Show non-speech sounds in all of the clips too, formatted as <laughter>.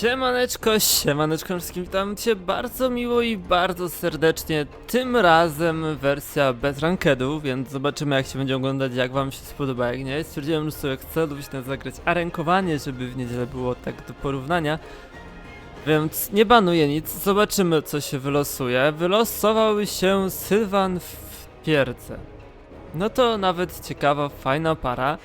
Siemaneczko, siemaneczko wszystkim, witam cię bardzo miło i bardzo serdecznie. Tym razem wersja bez rankedu, więc zobaczymy jak się będzie oglądać, jak wam się spodoba, jak nie. Stwierdziłem, że sobie chcę lubić zagrać arenkowanie, żeby w niedzielę było tak do porównania. Więc nie banuję nic, zobaczymy co się wylosuje. Wylosował się Sylwan w pierdze. No to nawet ciekawa, fajna para.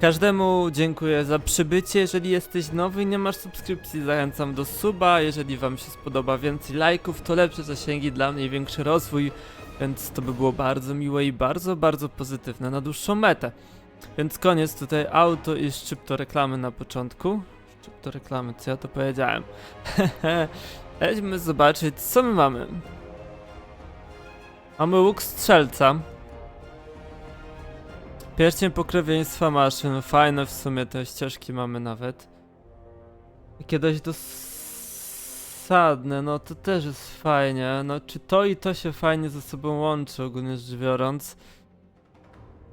Każdemu dziękuję za przybycie. Jeżeli jesteś nowy i nie masz subskrypcji, zachęcam do suba. Jeżeli wam się spodoba więcej lajków, to lepsze zasięgi dla mnie, i większy rozwój, więc to by było bardzo miłe i bardzo, bardzo pozytywne na dłuższą metę. Więc koniec tutaj auto i szczypto reklamy na początku. Szczypto reklamy, co ja to powiedziałem? <laughs> Lećmy zobaczyć, co my mamy. Mamy łuk strzelca. Pierścień pokrewieństwa maszyn, fajne w sumie te ścieżki mamy nawet. Kiedyś dosadne, no to też jest fajnie. No czy to i to się fajnie ze sobą łączy ogólnie rzecz biorąc.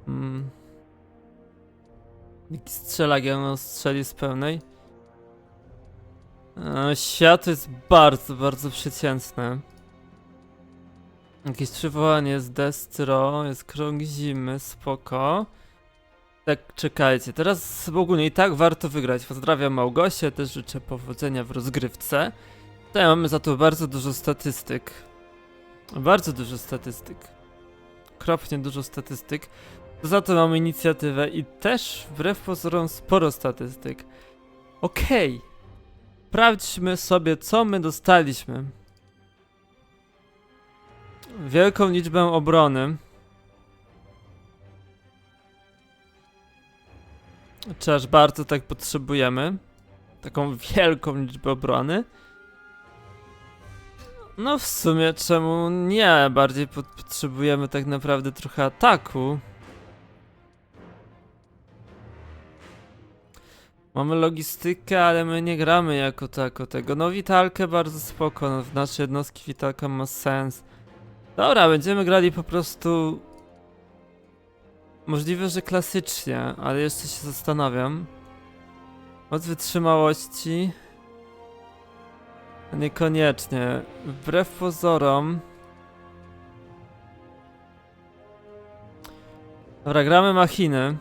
Mm. Strzelak ja mam strzeli z pełnej. E, świat jest bardzo, bardzo przeciętne. Jakieś przywołanie jest destro, jest krąg zimy, spoko. Tak, czekajcie, teraz ogólnie i tak warto wygrać. Pozdrawiam Małgosię, też życzę powodzenia w rozgrywce. Tutaj mamy za to bardzo dużo statystyk. Bardzo dużo statystyk. Kropnie dużo statystyk. Za to mamy inicjatywę i też wbrew pozorom sporo statystyk. Okej. Sprawdźmy sobie, co my dostaliśmy. Wielką liczbę obrony. Czy aż bardzo tak potrzebujemy? Taką wielką liczbę obrony? No w sumie czemu nie? Bardziej pot- potrzebujemy tak naprawdę trochę ataku. Mamy logistykę, ale my nie gramy jako tako tego. No witalkę bardzo spoko, no, w nasze jednostki witalka ma sens. Dobra, będziemy grali po prostu... Możliwe, że klasycznie, ale jeszcze się zastanawiam. Moc wytrzymałości... Niekoniecznie. Wbrew pozorom... Dobra, gramy machiny.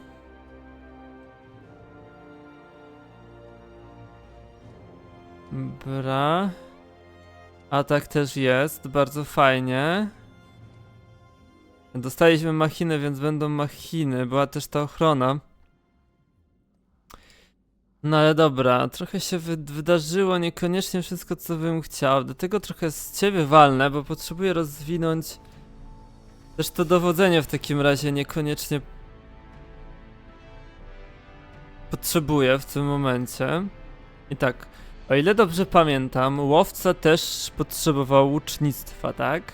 Dobra. Atak też jest, bardzo fajnie. Dostaliśmy machiny, więc będą machiny. Była też ta ochrona. No ale dobra, trochę się wy wydarzyło, niekoniecznie wszystko co bym chciał. Dlatego trochę z ciebie walnę, bo potrzebuję rozwinąć też to dowodzenie w takim razie niekoniecznie potrzebuję w tym momencie. I tak, o ile dobrze pamiętam, łowca też potrzebował łucznictwa, tak?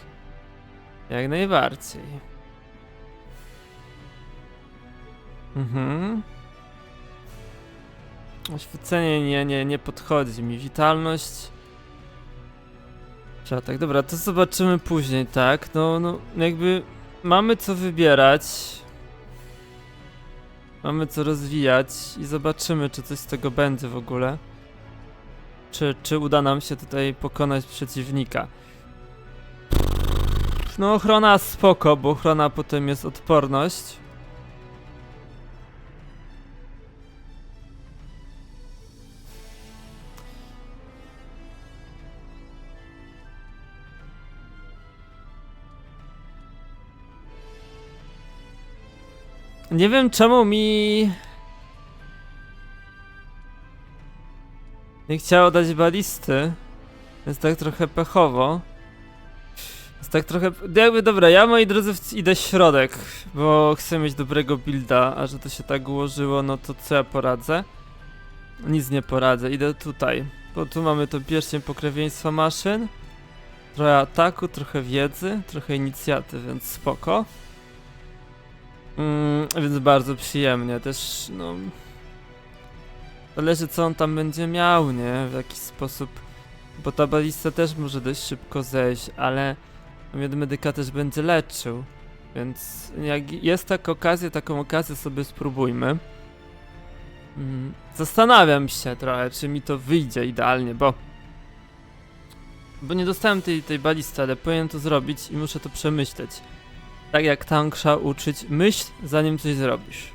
Jak najbardziej. Mhm. Oświecenie nie, nie, nie podchodzi mi. Witalność. Trzeba tak, dobra, to zobaczymy później, tak? No, no, jakby mamy co wybierać. Mamy co rozwijać i zobaczymy, czy coś z tego będzie w ogóle. Czy, czy uda nam się tutaj pokonać przeciwnika. No ochrona spoko, bo ochrona potem jest odporność. Nie wiem czemu mi... Nie chciało dać balisty. Jest tak trochę pechowo. Jest tak trochę. Jakby dobra, ja moi drodzy idę środek, bo chcę mieć dobrego builda, a że to się tak ułożyło, no to co ja poradzę? Nic nie poradzę, idę tutaj. Bo tu mamy to pierścień pokrewieństwa maszyn. Trochę ataku, trochę wiedzy, trochę inicjatyw, więc spoko. Mm, więc bardzo przyjemnie też, no. Zależy co on tam będzie miał, nie? W jaki sposób. Bo ta balista też może dość szybko zejść, ale medyka też będzie leczył. Więc jak jest taka okazja, taką okazję sobie spróbujmy. Mm, Zastanawiam się trochę, czy mi to wyjdzie idealnie, bo... Bo nie dostałem tej, tej balisty, ale powinienem to zrobić i muszę to przemyśleć. Tak jak Tanksha uczyć, myśl zanim coś zrobisz.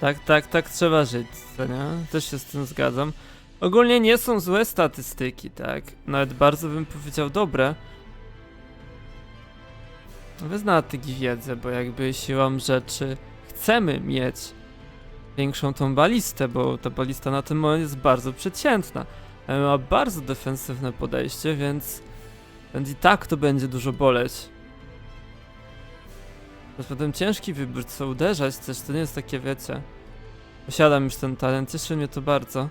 Tak, tak, tak trzeba żyć, co nie? Też się z tym zgadzam. Ogólnie nie są złe statystyki, tak? Nawet bardzo bym powiedział dobre. Wezna tych wiedzę, bo jakby siłą rzeczy chcemy mieć większą tą balistę, bo ta balista na tym moment jest bardzo przeciętna. Ale ma bardzo defensywne podejście, więc, więc i tak to będzie dużo boleć. Jest potem ciężki wybór, co uderzać też, to nie jest takie, wiecie. Posiadam już ten talent, cieszy mnie to bardzo.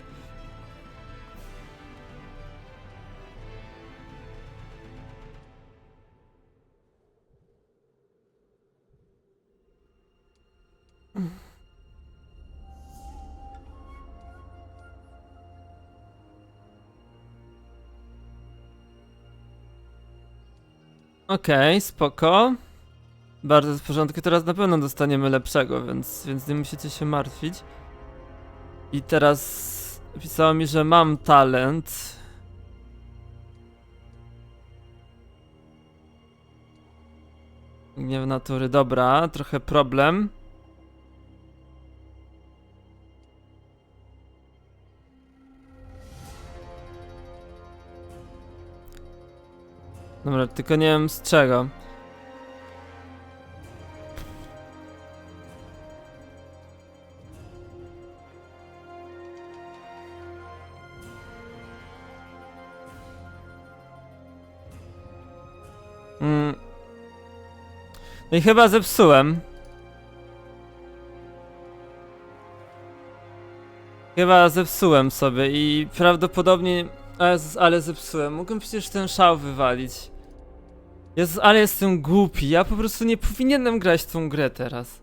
Okej, spoko. Bardzo w porządku. Teraz na pewno dostaniemy lepszego, więc, więc nie musicie się martwić. I teraz pisało mi, że mam talent. Gniew natury, dobra, trochę problem. Dobra, tylko nie wiem z czego. Mm. No i chyba zepsułem. Chyba zepsułem sobie i prawdopodobnie... Ale, zepsułem. Mogłem przecież ten szał wywalić. Jezus, ale jestem głupi. Ja po prostu nie powinienem grać w tą grę teraz.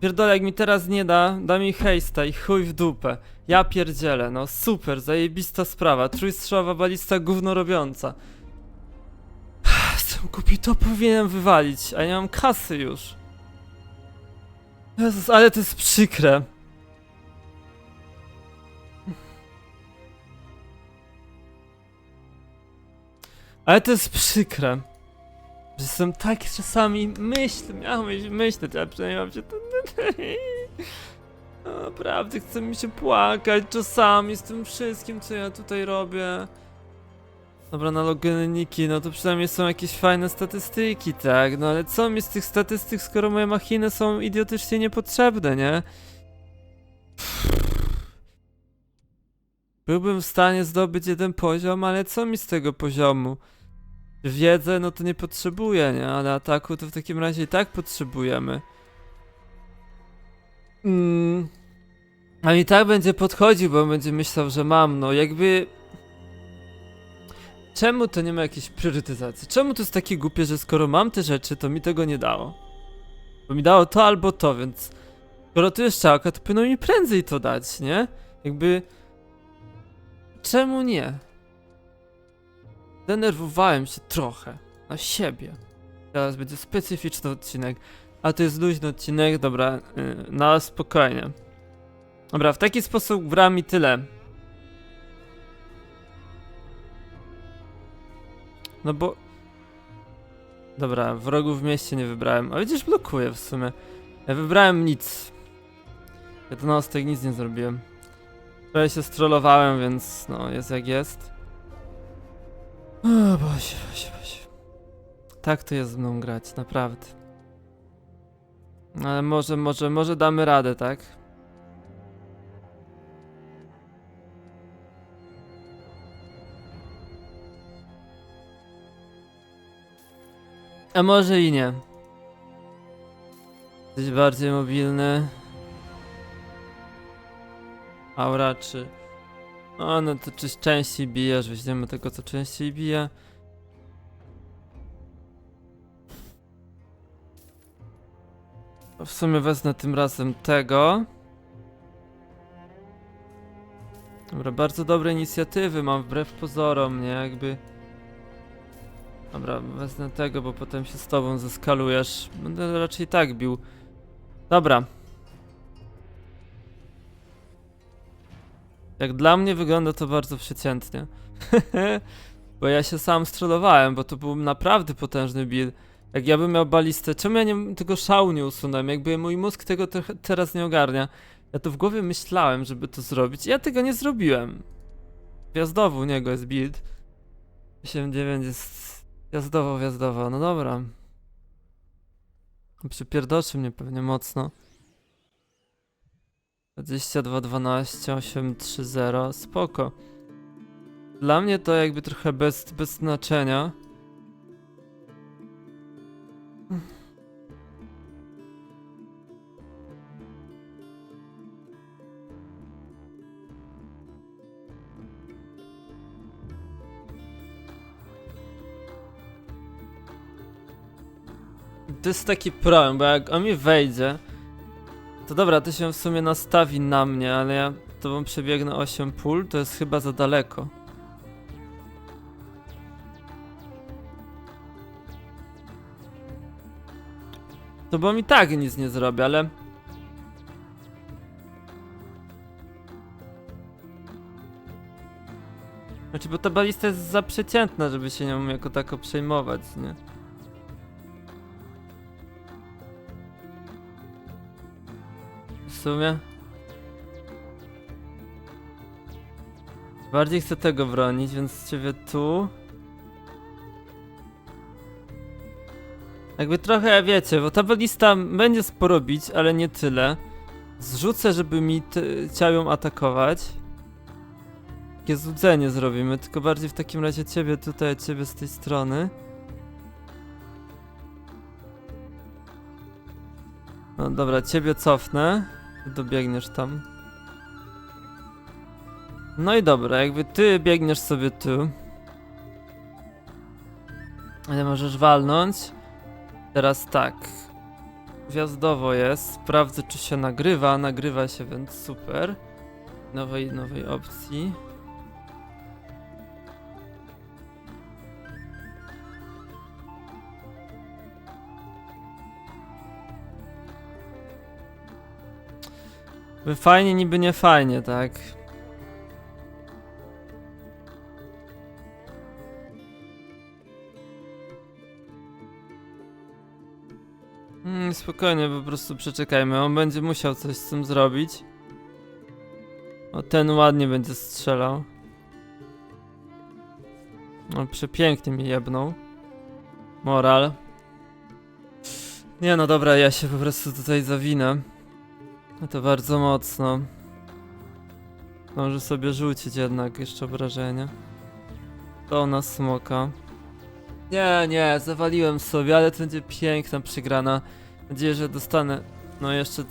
Pierdolę, jak mi teraz nie da, da mi hejsta i chuj w dupę. Ja pierdzielę, no super, zajebista sprawa. Trójstrzałowa balista gówno robiąca. <sighs> Jestem głupi, to powinienem wywalić, a nie mam kasy już. Jezus, ale to jest przykre. Ale to jest przykre. Że jestem tak czasami myśl, miałem myśleć, a przynajmniej mam się to... No, <laughs> Naprawdę, chce mi się płakać czasami z tym wszystkim, co ja tutaj robię. Dobra, na logeniki, no to przynajmniej są jakieś fajne statystyki, tak? No ale co mi z tych statystyk, skoro moje machiny są idiotycznie niepotrzebne, nie? Byłbym w stanie zdobyć jeden poziom, ale co mi z tego poziomu? Wiedzę, no to nie potrzebuję, nie? Ale ataku to w takim razie i tak potrzebujemy. Mm. A i tak będzie podchodził, bo będzie myślał, że mam, no jakby... Czemu to nie ma jakiejś priorytetyzacji? Czemu to jest takie głupie, że skoro mam te rzeczy, to mi tego nie dało? Bo mi dało to albo to, więc... Skoro tu jest czałka, to powinno mi prędzej to dać, nie? Jakby... Czemu nie? Denerwowałem się trochę na siebie. Teraz będzie specyficzny odcinek. A to jest luźny odcinek, dobra, yy, na spokojnie. Dobra, w taki sposób gram i tyle. No bo... Dobra, wrogów w mieście nie wybrałem. A widzisz, blokuję w sumie. Ja wybrałem nic. Jednostek nic nie zrobiłem. Trochę się strollowałem, więc no, jest jak jest. O Boże, Boże, Boże. Tak to jest z mną grać, naprawdę. Ale może, może, może damy radę, tak? A może i nie. Jesteś bardziej mobilny. Aura czy... O, no to czy częściej bijesz, weźmiemy tego co częściej bije. W sumie wezmę tym razem tego. Dobra, bardzo dobre inicjatywy mam wbrew pozorom, nie? Jakby... Dobra, wezmę tego, bo potem się z tobą zeskalujesz. Będę raczej tak bił. Dobra. Jak dla mnie wygląda to bardzo przeciętnie. <laughs> bo ja się sam strollowałem, bo to był naprawdę potężny build. Jak ja bym miał balistę, czemu ja nie, tego szału nie usunąłem? Jakby mój mózg tego trochę teraz nie ogarnia. Ja to w głowie myślałem, żeby to zrobić. Ja tego nie zrobiłem. Wjazdowo u niego jest build. 8-9 jest wjazdowo, wjazdowo. No dobra. Przypierdoczy mnie pewnie mocno. 22, 12, 8, 3, 0. Spoko. Dla mnie to jakby trochę bez, bez znaczenia. To jest taki problem, bo jak on mi wejdzie, to dobra, to się w sumie nastawi na mnie, ale ja tobą przebiegnę 8 pól, to jest chyba za daleko. To bo mi tak nic nie zrobi, ale... Znaczy, bo ta balista jest za przeciętna, żeby się nią jako tako przejmować, nie? Sumie. Bardziej chcę tego bronić, więc ciebie tu. Jakby trochę, wiecie, bo ta balista będzie sporo bić, ale nie tyle. Zrzucę, żeby mi chciał ją atakować. Takie złudzenie zrobimy, tylko bardziej w takim razie ciebie tutaj, ciebie z tej strony. No dobra, ciebie cofnę. Dobiegniesz tam. No i dobra, jakby ty biegniesz sobie tu. Ale możesz walnąć. Teraz tak. Gwiazdowo jest. Sprawdzę, czy się nagrywa. Nagrywa się, więc super. Nowej, nowej opcji. Fajnie, niby nie fajnie, tak? Mm, spokojnie, po prostu przeczekajmy. On będzie musiał coś z tym zrobić. O, ten ładnie będzie strzelał. O, przepięknie mi jebnął. Moral. Nie no dobra, ja się po prostu tutaj zawinę. No to bardzo mocno. Może sobie rzucić jednak jeszcze obrażenie. To na smoka. Nie, nie, zawaliłem sobie, ale to będzie piękna przegrana. Mam nadzieję, że dostanę. No jeszcze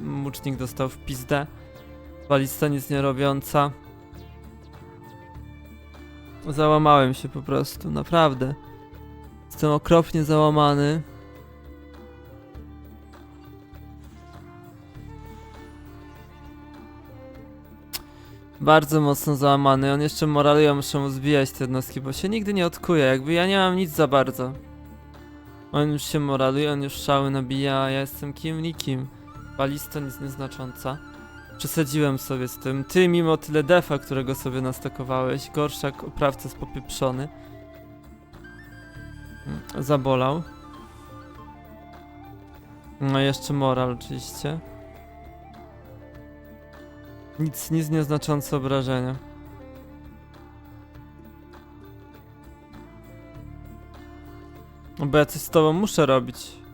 mucznik dostał w pizdę. Balista nic nie robiąca. Załamałem się po prostu, naprawdę. Jestem okropnie załamany. Bardzo mocno załamany. On jeszcze moraluje, ja muszę mu zbijać te jednostki, bo się nigdy nie odkuje. Jakby ja nie mam nic za bardzo. On już się moraluje, on już szały nabija, a ja jestem kim? Nikim. Balista nic nieznacząca. Przesadziłem sobie z tym. Ty mimo tyle defa, którego sobie nastakowałeś, gorszak oprawca jest popieprzony. Zabolał. No jeszcze moral oczywiście. Nic, nic nieznaczące obrażenia. No Bo ja coś z tobą muszę robić.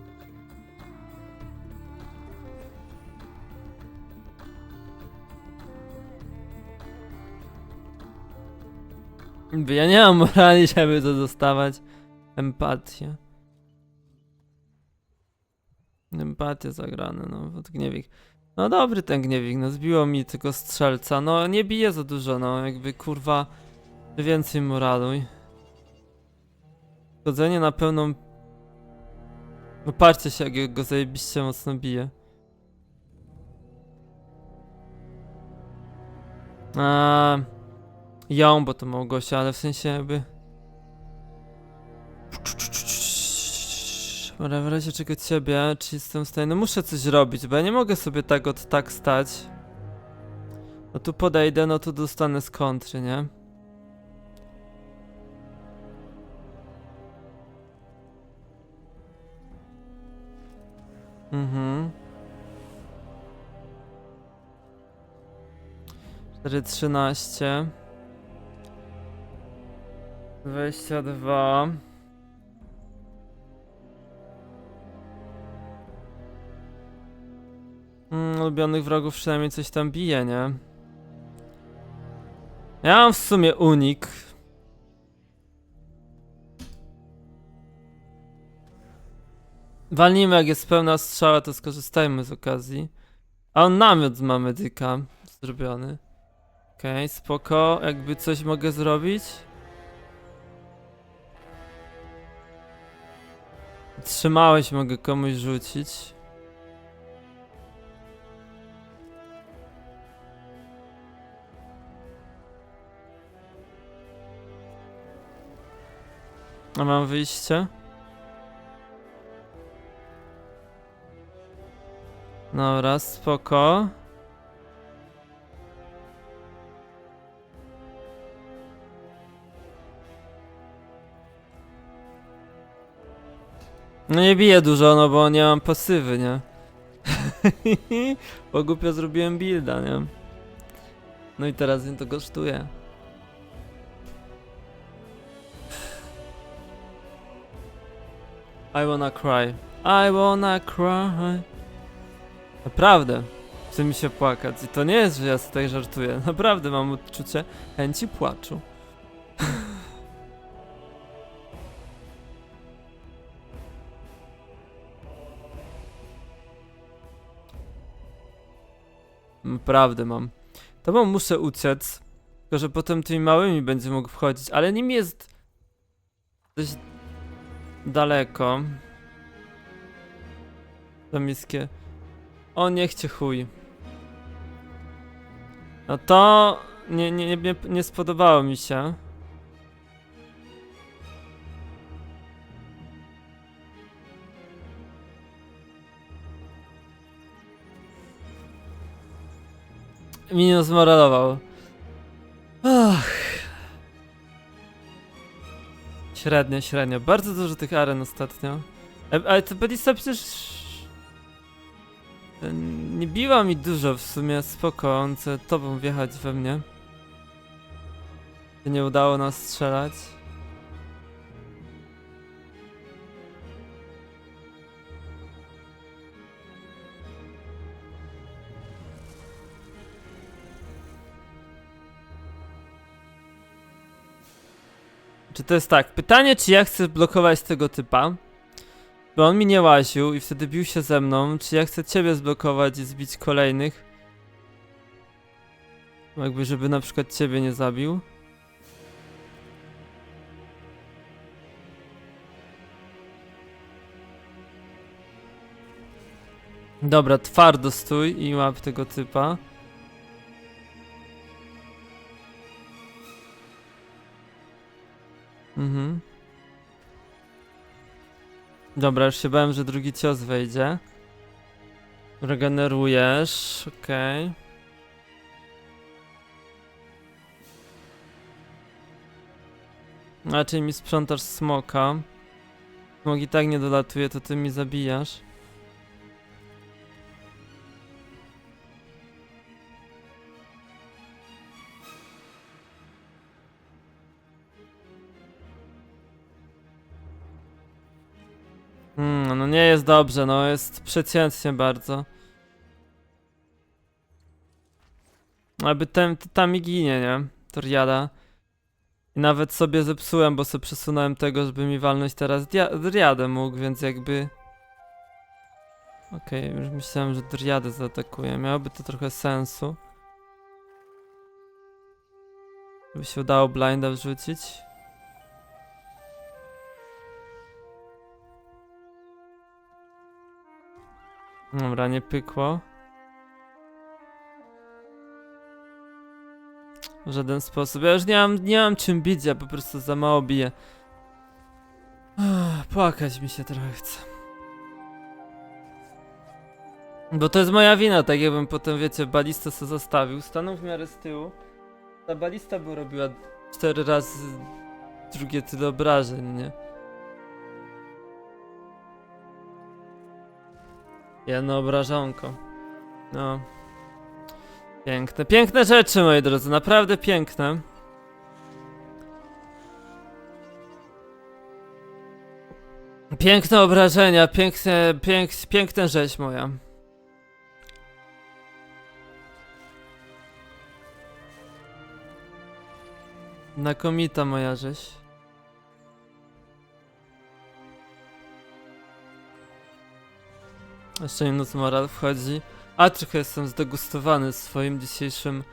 Ja nie mam morali, żeby to dostawać. Empatię. Empatię zagrane, no, od. No dobry ten gniewik, no zbiło mi tego strzelca. No nie bije za dużo, no jakby kurwa więcej moraluj. Chodzenie na pełną... No patrzcie się jak go zajebiście mocno bije. A, ją, bo to Małgosia, ale w sensie jakby... Dobra, w razie czego ciebie, czy jestem w stanie, no muszę coś robić, bo ja nie mogę sobie tak od tak stać. No tu podejdę, no to dostanę z kontry, nie? Mhm. 4,13 22 Ulubionych wrogów przynajmniej coś tam bije, nie? Ja mam w sumie unik. Walnijmy jak jest pełna strzała, to skorzystajmy z okazji. A on namiot ma medyka zrobiony. Okej, spoko. Jakby coś mogę zrobić? Trzymałeś, mogę komuś rzucić. A mam wyjście? Dobra, spoko. No nie bije dużo, no bo nie mam pasywy, nie? <laughs> bo głupio zrobiłem builda, nie? No i teraz mnie to kosztuje. I wanna cry. I wanna cry. Naprawdę. Chce mi się płakać. I to nie jest, że ja tutaj żartuję. <laughs> Naprawdę mam odczucie chęci płaczu. <laughs> Naprawdę mam. To bo muszę uciec. Tylko, że potem tymi małymi będzie mógł wchodzić. Ale nim jest daleko. Za miskie. O, niech cię chuj. No to nie, nie, nie, nie spodobało mi się. Minus moralował. Ach. Średnio, średnio. Bardzo dużo tych aren ostatnio. E, Ale to Belisa przecież... e, Nie biła mi dużo w sumie, spoko, on chce tobą wjechać we mnie. Nie udało nas strzelać. Czy to jest tak? Pytanie, czy ja chcę blokować tego typa? Bo on mi nie łaził i wtedy bił się ze mną. Czy ja chcę ciebie zblokować i zbić kolejnych? Jakby, żeby na przykład ciebie nie zabił. Dobra, twardo stój i łap tego typa. Dobra, już się bałem, że drugi cios wejdzie. Regenerujesz, okej. Raczej mi sprzątasz smoka. Smok i tak nie dolatuje, to ty mi zabijasz. Hmm, no nie jest dobrze, no jest przeciętnie bardzo. Aby ten, tam mi ginie, nie? Toriada. I nawet sobie zepsułem, bo sobie przesunąłem tego, żeby mi walnąć teraz Driadę mógł, więc jakby... Okej, już myślałem, że Driadę zaatakuje. Miałoby to trochę sensu. Żeby się udało blinda wrzucić. Dobra, nie pykło. W żaden sposób. Ja już nie mam, nie mam czym bić, ja po prostu za mało biję. Płakać mi się trochę chce. Bo to jest moja wina, tak jakbym potem, wiecie, balistę sobie zostawił, stanął w miarę z tyłu. Ta balista by robiła cztery razy drugie tyle obrażeń, nie? Jedno obrażonko. No. Piękne, piękne rzeczy, moi drodzy, naprawdę piękne. Piękne obrażenia, piękne, pięk, piękna rzecz moja. Znakomita moja rzeź. Jeszcze noc moral wchodzi. A trochę jestem zdegustowany swoim dzisiejszym.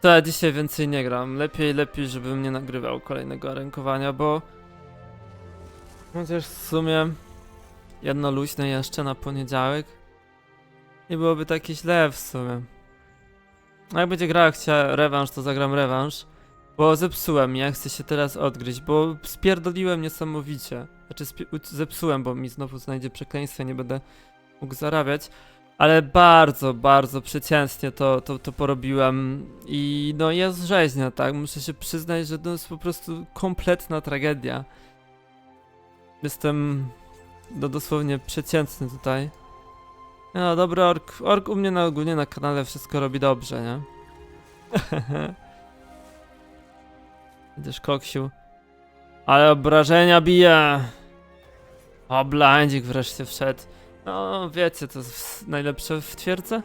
Tak, dzisiaj więcej nie gram. Lepiej, lepiej, żebym nie nagrywał kolejnego rękowania, bo. Chociaż w sumie. Jedno luźne jeszcze na poniedziałek. Nie byłoby takie źle w sumie. A jak będzie grała chciała rewanż, to zagram rewanż. Bo zepsułem, ja chcę się teraz odgryźć, bo spierdoliłem niesamowicie. Znaczy zepsułem, bo mi znowu znajdzie przekleństwo, nie będę mógł zarabiać. Ale bardzo, bardzo przeciętnie to, to, to porobiłem i no jest rzeźnia, tak? Muszę się przyznać, że to jest po prostu kompletna tragedia. Jestem no dosłownie przeciętny tutaj. No dobry ork, ork u mnie na ogólnie na kanale wszystko robi dobrze, nie? <laughs> Idziesz koksiu. Ale obrażenia bije! O, blandzik wreszcie wszedł. No, wiecie, to jest najlepsze w twierdze?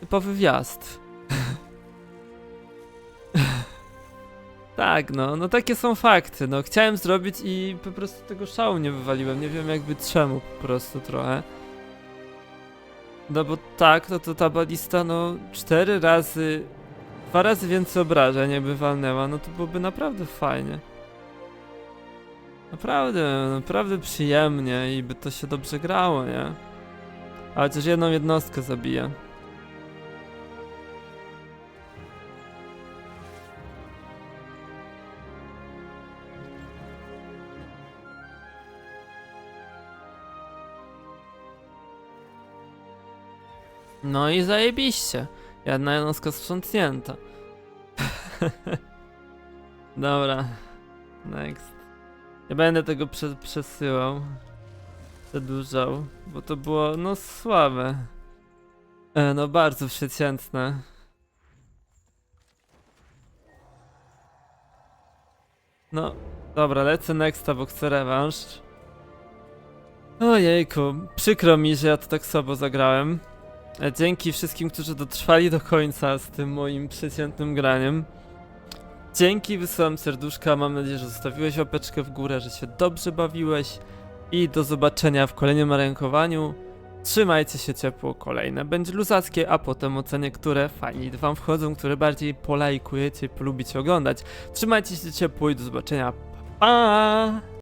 Typowy wjazd. tak, no, no takie są fakty, no. Chciałem zrobić i po prostu tego szału nie wywaliłem. Nie wiem jakby czemu po prostu trochę. No bo tak, no to ta balista, no, cztery razy, dwa razy więcej obrażeń jakby walnęła, no to byłoby naprawdę fajnie. Naprawdę, naprawdę przyjemnie i by to się dobrze grało, nie? A chociaż jedną jednostkę zabije. No i zajebiście. Jedna jednostka sprzątnięta. <laughs> Dobra. Next. Nie będę tego prze przesyłał. Przedłużał, bo to było no słabe. E, no bardzo przeciętne. No, dobra, lecę nexta, bo chcę rewanż. Ojejku, przykro mi, że ja to tak słabo zagrałem. E, Dzięki wszystkim, którzy dotrwali do końca z tym moim przeciętnym graniem. Dzięki, wysyłam serduszka, mam nadzieję, że zostawiłeś łapeczkę w górę, że się dobrze bawiłeś i do zobaczenia w kolejnym rękowaniu. Trzymajcie się ciepło, kolejne będzie luzackie, a potem ocenię, które fajniej wam wchodzą, które bardziej polajkujecie polubicie oglądać. Trzymajcie się ciepło i do zobaczenia, pa!